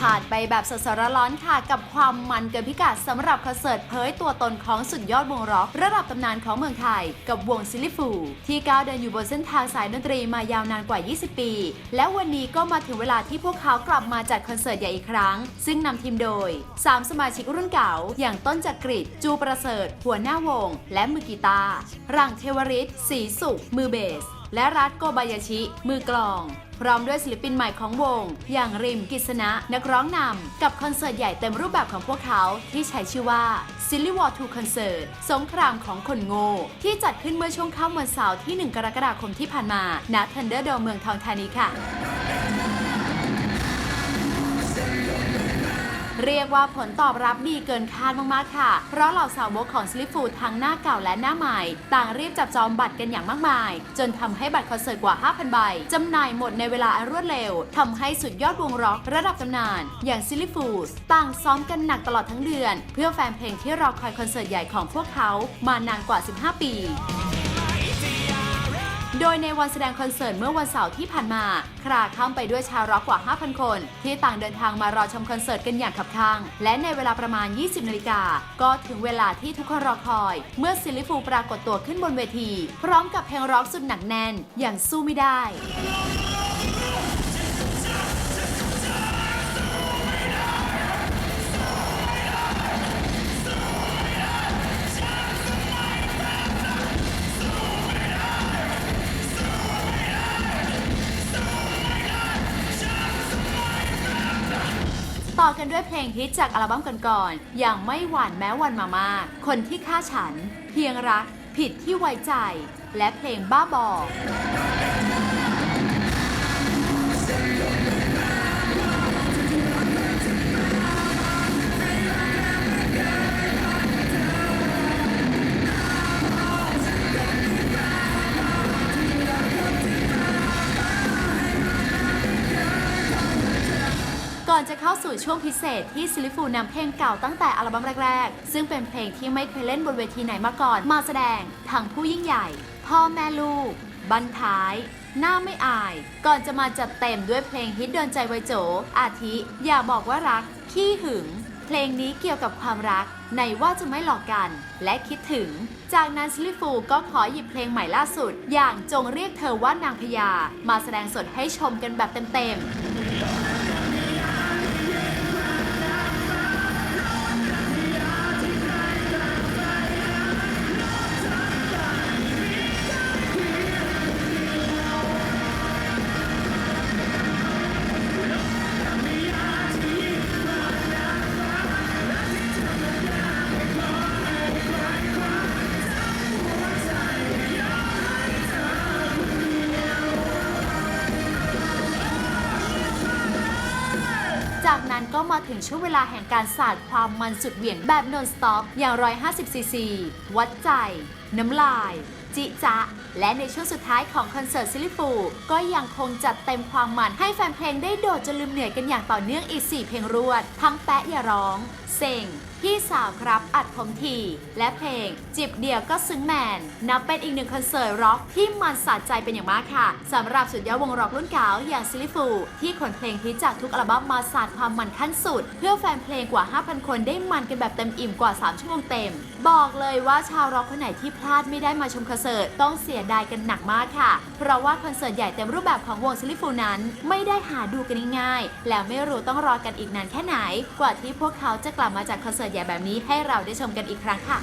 ผ่านไปแบบสดๆร้อนๆค่ะ กับความมันเกินพิกัดสำหรับคอนเสิร์ตเผยตัวตนของสุดยอดวงร็อกระดับตำนานของเมืองไทย กับวงซิลิฟูที่ก้าวเดินอยู่บนเส้นทางสายดนตรีมายาวนานกว่า 20 ปี และวันนี้ก็มาถึงเวลาที่พวกเขากลับมาจัดคอนเสิร์ตใหญ่อีกครั้ง ซึ่งนำทีมโดย 3 สมาชิกรุ่นเก่า อย่างต้นจักริดจูประเสริฐ หัวหน้าวง และมือกีตาร์รังเทวริศศรีสุขมือเบส และรัฐโกบายาชิ มือกลอง พร้อมด้วยศิลปินใหม่ของวง อย่างริมกิษณะนักร้องนำกับคอนเสิร์ตใหญ่เต็มรูปแบบของพวกเขาที่ใช้ชื่อว่า Silly War 2 Concert สงครามของคนโง่ ที่จัดขึ้นเมื่อช่วงค่ำวันเสาร์ที่ 1 กรกฎาคมที่ผ่านมาณ Thunder Dome เมืองทองธานีค่ะ เรียกว่าผลตอบรับดีเกินคาดมากๆค่ะ เพราะเหล่าสาวกของสลิฟูทั้งหน้าเก่าและหน้าใหม่ ต่างรีบจับจองบัตรกันอย่างมากมาย จนทำให้บัตรคอนเสิร์ตกว่า 5,000 ใบจำหน่ายหมดในเวลาอันรวดเร็วทำให้สุดยอดวงร็อกระดับตำนาน อย่างซิลิฟูต่างซ้อมกันหนักตลอดทั้งเดือน เพื่อแฟนเพลงที่รอคอยคอนเสิร์ตใหญ่ของพวกเขามานานกว่า 15 ปี โดยในวันแสดงคอนเสิร์ตเมื่อวันเสาร์ที่ผ่านมาคราข้ามไปด้วยชาวร็อกกว่า 5,000 คน ที่ต่างเดินทางมารอชมคอนเสิร์ตกันอย่างขับข้าง และในเวลาประมาณ 20 นาฬิกา ก็ถึงเวลาที่ทุกคนรอคอย เมื่อซิลลิฟูปรากฏตัวขึ้นบนเวที พร้อมกับเพลงร็อกสุดหนักแน่นอย่างสู้ไม่ได้ กันด้วยเพลงฮิตจากอัลบั้มก่อนๆอย่างไม่หวานแม้วันมามาคนที่ฆ่าฉัน เพียงรัก ผิดที่ไว้ใจ และเพลงบ้าบอ อนจะเข้าสู่ช่วงพิเศษที่ซิลิฟูนำเพลงเก่าตั้งแต่อัลบั้มแรก ๆ ซึ่งเป็นเพลงที่ไม่เคยเล่นบนเวทีไหนมาก่อน มาแสดงทั้งผู้ยิ่งใหญ่ พ่อแม่ลูก บันท้าย หน้าไม่อาย ก่อนจะมาจัดเต็มด้วยเพลงฮิตโดนใจไวโจ อาทิ อย่าบอกว่ารัก ขี้หึง เพลงนี้เกี่ยวกับความรัก ในว่าจะไม่หลอกกัน และคิดถึง จากนั้นซิลิฟูก็ขอหยิบเพลงใหม่ล่าสุด อย่างจงเรียกเธอว่านางพญามาแสดงสดให้ชมกันแบบเต็มๆ มาถึงช่วงเวลาแห่งการสาดความมันสุดเหวี่ยงแบบนอนสต็อปอย่าง 150ซีซีวัดใจ น้ำลาย จิจะและในช่วงสุดท้ายของคอนเสิร์ตซิลิฟูก็ยังคงจัดเต็มความมันให้แฟนเพลงได้โดดจนลืมเหนื่อยกันอย่างต่อเนื่องอีก 4 เพลงรวด ทั้งแปะอย่าร้อง เซ็ง พี่สาวครับอัดผมทีและเพลง จิบเดียวก็ซึ้งแมน นับเป็นอีกหนึ่งคอนเสิร์ตร็อกที่มันสะใจเป็นอย่างมากค่ะสำหรับสุดยอดวงร็อกรุ่นเก่าอย่างซิลิฟู ที่ขนเพลงฮิตจากทุกอัลบั้มมาสาดความมันขั้นสุด เพื่อแฟนเพลงกว่า 5,000 คนได้มันกันแบบเต็มอิ่มกว่า 3 ชั่วโมงเต็ม บอกเลยว่าชาวร็อกคนไหนที่พลาดไม่ได้มาชมคอนเสิร์ตต้องเสียดายกันหนักมากค่ะ เพราะว่าคอนเสิร์ตใหญ่เต็มรูปแบบของวงซิลิฟูนั้น ไม่ได้หาดูกันง่ายๆแล้วไม่รู้ต้องรอกันอีกนานแค่ไหน กว่าที่พวกเขาจะกลับมาจัดคอนเสิร์ตใหญ่แบบนี้ให้เราได้ชมกันอีกครั้งค่ะ